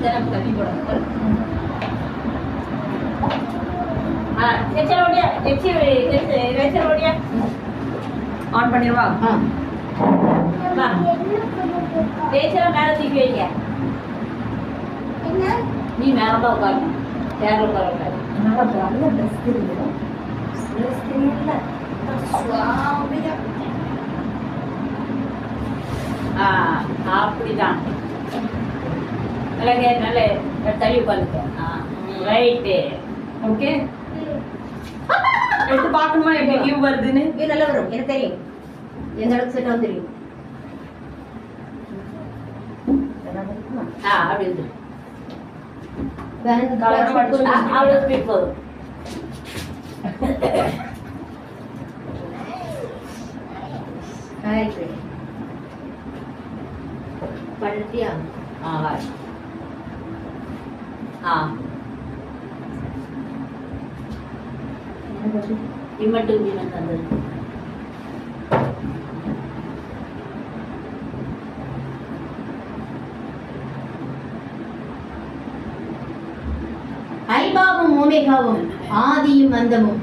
தினம் தண்ணி போடணும் ஆ எச்சல் ஓடியா எச்சி எச்சல் ஓடியா ஆன் பண்ணிடுவா ஆ வா தேய்ச்சலாம் மேலே தூக்கி வைங்க நீ மேலே தான் உட்காரு சேரில் உட்கார உட்காரு நல்லா நல்ல ட்ரெஸ் தெரியுது ட்ரெஸ் தெரியல சுவாமியா ஆ அப்படிதான் நல்ல நல்ல தள்ளி உட்காந்துக்க ஆ ரைட்டு ஓகே எடுத்து பார்க்கணுமா எப்படி வியூ வருதுன்னு இது நல்லா வரும் எனக்கு தெரியும் எந்த அளவுக்கு செட் ஆகும் தெரியும் ஆ அப்படி இருக்கு ஆ, அவ்வளோ ஸ்பீட் போதும் ஆயிடுச்சு படுத்தியா ஆ வா ஆ இம்மட்டும் ஜீவன் தந்தது. அல்பாவும் ஓமேகாவும் ஆதியும் அந்தமும்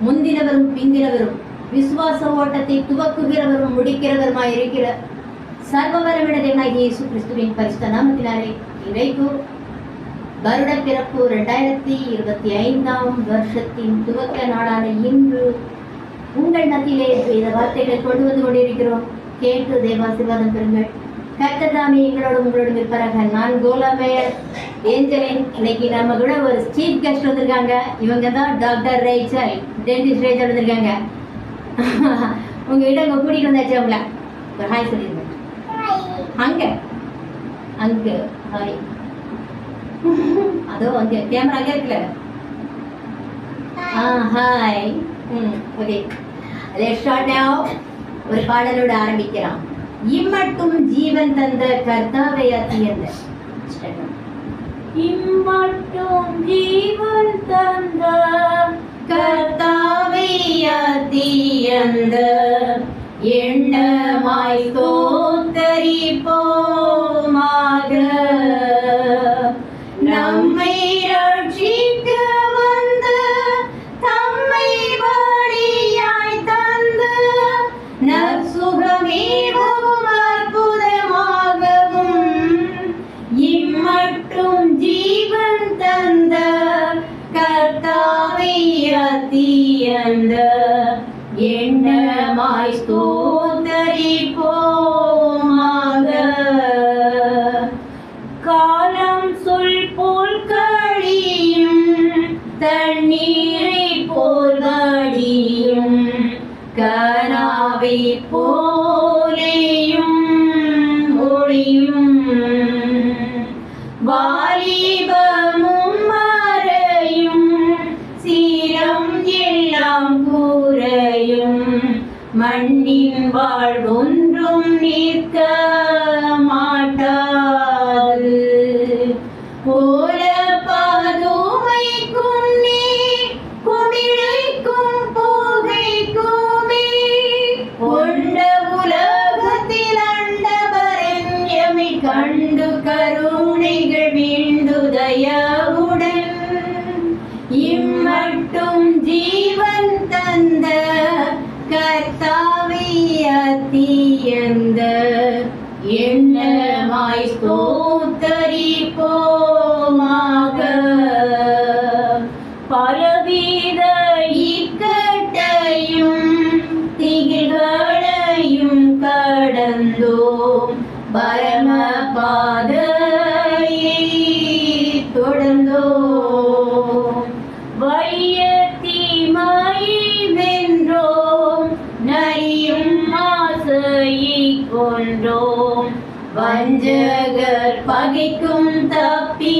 முந்தினவரும் பிந்தினவரும் விசுவாச ஓட்டத்தை துவக்குகிறவரும் முடிக்கிறவருமாய் இருக்கிற சர்வவரமிடதேவனாகிய இயேசு கிறிஸ்துவின் பரிசுத்த நாமத்தினாலே இறைக்கு வருட பிறப்பு ரெண்டாயிரத்தி இருபத்தி ஐந்தாம் வருஷத்தின் துவக்க நாளான இன்று உங்கள் மத்தியிலே இந்த வார்த்தைகளை கொண்டு வந்து கொண்டிருக்கிறோம். கேட்டு தேவாசீர்வாதம் பெறுங்கள். கர்த்ததாமே எங்களோட உங்களோட இருப்பாராக. நான் கோலாமேயர் ஏஞ்சலின். இன்னைக்கு நம்ம கூட ஒரு சீஃப் கெஸ்ட் வந்திருக்காங்க. இவங்க தான் டாக்டர் ரேச்சல். டென்டிஸ்ட் ரேச்சல் வந்திருக்காங்க. உங்ககிட்ட உங்க கூட்டிட்டு வந்தாச்சு அவங்கள ஹாய் சொல்லிருங்க. அங்க. அங்க. ஹாய் அதோ அங்க கேமரா அங்கே இருக்குல்ல? ஆ ஹாய் ம் ஓகே ஒரு பாடலோட ஆரம்பிக்கலாம். இம்மட்டும் ஜீவன் தந்த கர்த்தாவை அத்தியந்த இம்மட்டும் ஜீவன் தந்த கர்த்தாவை அத்தியந்த எண்ணமாய் தோத்தரிப்போமாக தீயந்த எண்ணமாய் ஸ்தோத்தரிப்போமாக மண்ணின் வாழ்வொன்றும் நீக்க மாட்டாது ஸ்தோத்தரிப்போமாக பலவித இக்கட்டையும் திகில்களையும் கடந்தோம். பரம பாதையை தொடர்ந்தோம். வையத்தீமையை வென்றோம் நரியும் ஆசையை கொன்றோம். வஞ்சகர் பகைக்கும் தப்பி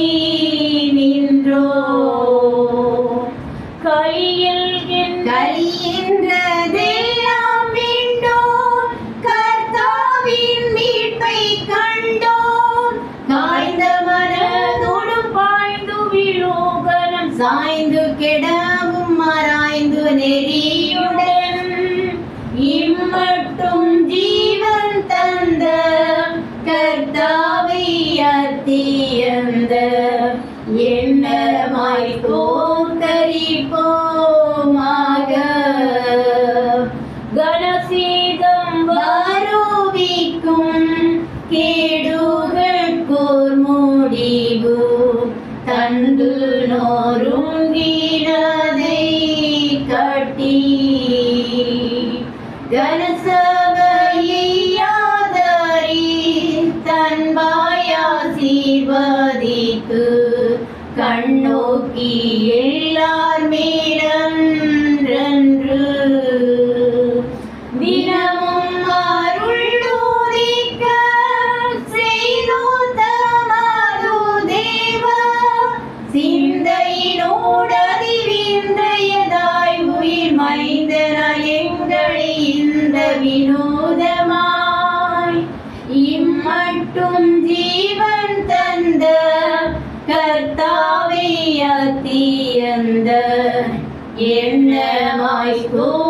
நின்றோம் கையில் கலியின்றதெல்லாம் விண்டோம் கர்த்தாவின் மீட்பை கண்டோம் காய்ந்த மனதோடு பாய்ந்து விழுகனம் சாய்ந்து கெடவும் மறாய்ந்து நெறியுடன் ஜீவன் தந்த கர்த்தாவை அத்தியந்த அந்த எண்ணமாய் கோத்தரிப்போமாக முடிவு தந்து நோருங்கினதை எல்லார் தினமும் அருள் உதிக்க செய்தோத்தமது தேவ சிந்தையினோடதி விந்தையதாய் உயிர் மைந்தனால் எங்களை இந்த வினோதமாய். இம்மட்டும் ஜீவன் தந்த கர்த்தா தீயந்த எண்ணமாய் கோத்தரிப்போ